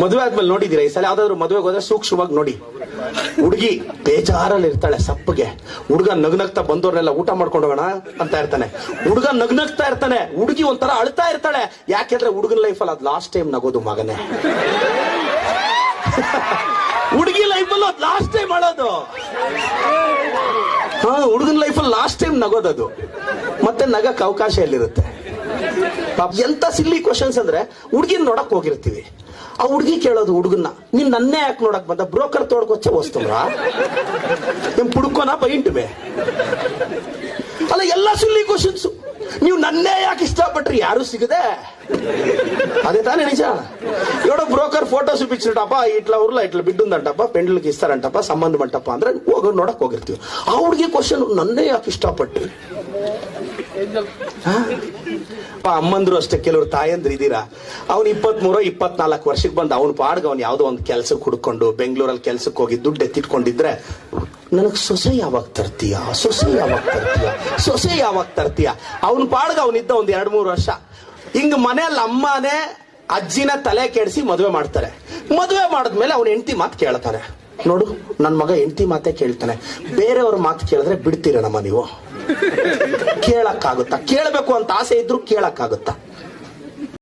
ಮದುವೆ ಆದ್ಮೇಲೆ ನೋಡಿದೀರಾ ಈ ಸಲ ಯಾವ್ದಾದ್ರು ಮದುವೆಗೆ ಹೋದ್ರೆ ಸೂಕ್ಷ್ಮವಾಗಿ ನೋಡಿ. ಹುಡುಗಿ ಬೇಜಾರಲ್ಲಿ ಇರ್ತಾಳೆ ಸಪ್ಪಗೆ. ಹುಡುಗ ನಗ್ನಗ್ತಾ ಬಂದವ್ರನ್ನೆಲ್ಲ ಊಟ ಮಾಡ್ಕೊಂಡು ಹೋಗೋಣ ಅಂತ ಇರ್ತಾನೆ. ಹುಡುಗ ನಗ್ನಗ್ತಾ ಇರ್ತಾನೆ. ಹುಡುಗಿ ಒಂಥರ ಅಳ್ತಾ ಇರ್ತಾಳೆ. ಯಾಕೆಂದ್ರೆ ಹುಡುಗನ ಲೈಫಲ್ಲಿ ಅದ್ ಲಾಸ್ಟ್ ಟೈಮ್ ನಗೋದು ಮಗನೇ. ಹುಡುಗಿ ಲೈಫಲ್ಲಿ ಅದ್ ಲಾಸ್ಟ್ ಟೈಮ್ ಅಳೋದು ಹಾ, ಹುಡುಗನ ಲೈಫಲ್ಲಿ ಲಾಸ್ಟ್ ಟೈಮ್ ನಗೋದದು ಮತ್ತೆ ನಗಕ್ ಅವಕಾಶ ಎಲ್ಲಿರುತ್ತೆ? ಎಂತ ಸಿಲ್ಲಿ ಕ್ವಶನ್ಸ್ ಅಂದ್ರೆ ಹುಡುಗಿನ ನೋಡಕ್ ಹೋಗಿರ್ತೀವಿ. ಆ ಹುಡುಗಿ ಕೇಳೋದು ಹುಡುಗನ್ನ ನೀನ್ ನನ್ನೇ ಯಾಕೆ ನೋಡಕ್ ಬಂದ ಬ್ರೋಕರ್ ತೋಡ್ಕೊಚ್ಚೆ ವಸ್ತುವ್ರಾ ನಿಮ್ ಪುಡ್ಕೋನ ಬೈಂಟ್ವೆ ಅಲ್ಲ ಎಲ್ಲ ಸಿಲ್ಲಿ ಕ್ವಶನ್ಸ್ ನೀವು ನನ್ನೇ ಯಾಕೆ ಇಷ್ಟಪಟ್ರಿ ಯಾರು ಸಿಗದೆ అదే తానే నిజ ఎవడో బ్రోకర్ ఫోటో చూపించినట్టప్ప ఇట్లా ఊర్లో ఇట్లా బిడ్డుందంటప్ప పెండ్లకి ఇస్తారంటప్ప సంబంధం అంటప్ప ಅಂದ್ರೆ ಹೋಗಿ ನೋಡಕ್ ಹೋಗಿರ್ತೀವಿ ಆ ಹುಡುಗಿ ಕ್ವಶನ್ ನನ್ನೇ ಯಾಕೆ ಇಷ್ಟಪಟ್ರಿ ಹಾ? ಆ ಅಮ್ಮಂದ್ರು ಅಷ್ಟೇ, ಕೆಲವ್ರು ತಾಯಂದ್ರು ಇದೀರಾ ಅವ್ನು ಇಪ್ಪತ್ಮೂರೋ, ಇಪ್ಪತ್ನಾಲ್ಕು ವರ್ಷಕ್ಕೆ ಬಂದು ಅವ್ನ ಪಾಡ್ಗ ಅವ್ನು ಯಾವುದೋ ಒಂದು ಕೆಲ್ಸಕ್ಕೆ ಹುಡ್ಕೊಂಡು ಬೆಂಗಳೂರಲ್ಲಿ ಕೆಲ್ಸಕ್ಕೆ ಹೋಗಿ ದುಡ್ಡು ಎತ್ತಿಟ್ಕೊಂಡಿದ್ರೆ, ನನಗೆ ಸೊಸೆ ಯಾವಾಗ ತರ್ತೀಯ? ಸೊಸೆ ಯಾವಾಗ ತರ್ತೀಯ? ಸೊಸೆ ಯಾವಾಗ ತರ್ತೀಯ? ಅವ್ನ ಪಾಡ್ಗ ಅವನಿದ್ದ ಒಂದು ಎರಡು ಮೂರು ವರ್ಷ, ಹಿಂಗ ಮನೆಯಲ್ಲಿ ಅಮ್ಮನೇ ಅಜ್ಜಿನ ತಲೆ ಕೆಡಿಸಿ ಮದುವೆ ಮಾಡ್ತಾರೆ. ಮದುವೆ ಮಾಡಿದ್ಮೇಲೆ ಅವ್ನ ಹೆಂಡತಿ ಮಾತು ಕೇಳ್ತಾರೆ ನೋಡು ನನ್ನ ಮಗ ಹೆಂಡತಿ ಮಾತೇ ಕೇಳ್ತಾನೆ. ಬೇರೆಯವ್ರ ಮಾತು ಕೇಳಿದ್ರೆ ಬಿಡ್ತೀರೇನಮ್ಮ ನೀವು? ಕೇಳಕ್ಕಾಗುತ್ತಾ? ಕೇಳಬೇಕು ಅಂತ ಆಸೆ ಇದ್ರು ಕೇಳಕ್ಕಾಗುತ್ತಾ?